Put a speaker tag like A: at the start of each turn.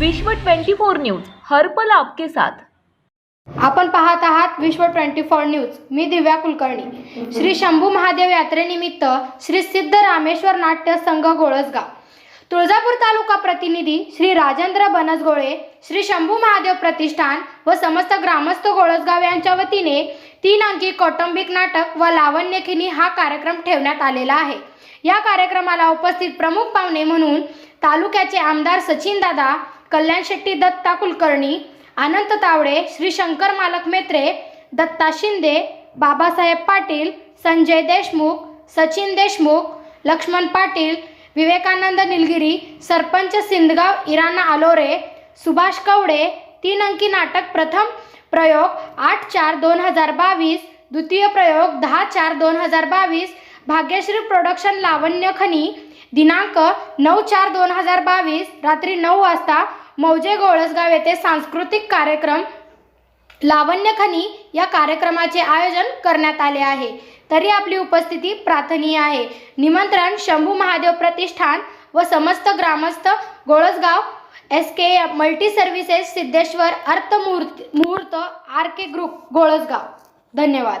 A: विश्व 24 न्यूज हर्पल आपके साथ.
B: आपण पाहत आहात विश्व ट्वेंटी फोर न्यूज. मी दिव्या कुलकर्णी. श्री शंभू महादेव यात्रेनिमित्त श्री सिद्ध रामेश्वर नाट्य संघ गोळसगाव. तुळजापूर तालुका प्रतिनिधी श्री राजेंद्र बनसगोळे श्री शंभू महादेव प्रतिष्ठान व समस्त ग्रामस्थ गोळसगाव यांच्या वतीने तीन अंकी कौटुंबिक नाटक व लावण्यखिनी हा कार्यक्रम ठेवण्यात आलेला आहे. या कार्यक्रमाला उपस्थित प्रमुख पाहुणे म्हणून तालुक्याचे आमदार सचिन दादा कल्याण शेट्टी दत्ता कुलकर्णी अनंत तावडे श्री शंकर मालक मेत्रे दत्ता शिंदे बाबासाहेब पाटील संजय देशमुख सचिन देशमुख लक्ष्मण पाटील विवेकानंद निलगिरी सरपंच सिंदगाव इराणा आलोरे सुभाष कवडे तीन अंकी नाटक प्रथम प्रयोग आठ चार दोन हजार बावीस द्वितीय प्रयोग दहा चार दोन हजार बावीस भाग्यश्री प्रोडक्शन लावण्य खनी दिनांक नऊ चार दोन हजार बावीस रात्री नऊ वाजता मौजे गोळसगाव येथे सांस्कृतिक कार्यक्रम लावण्यखनी या कार्यक्रमाचे आयोजन करण्यात आले आहे. तरी आपली उपस्थिती प्रार्थनीय आहे. निमंत्रण शंभू महादेव प्रतिष्ठान व समस्त ग्रामस्थ Golasgaon S K multi services Siddheshwar अर्थ मुहूर्त मुहूर्त आर के ग्रुप गोळसगाव. धन्यवाद.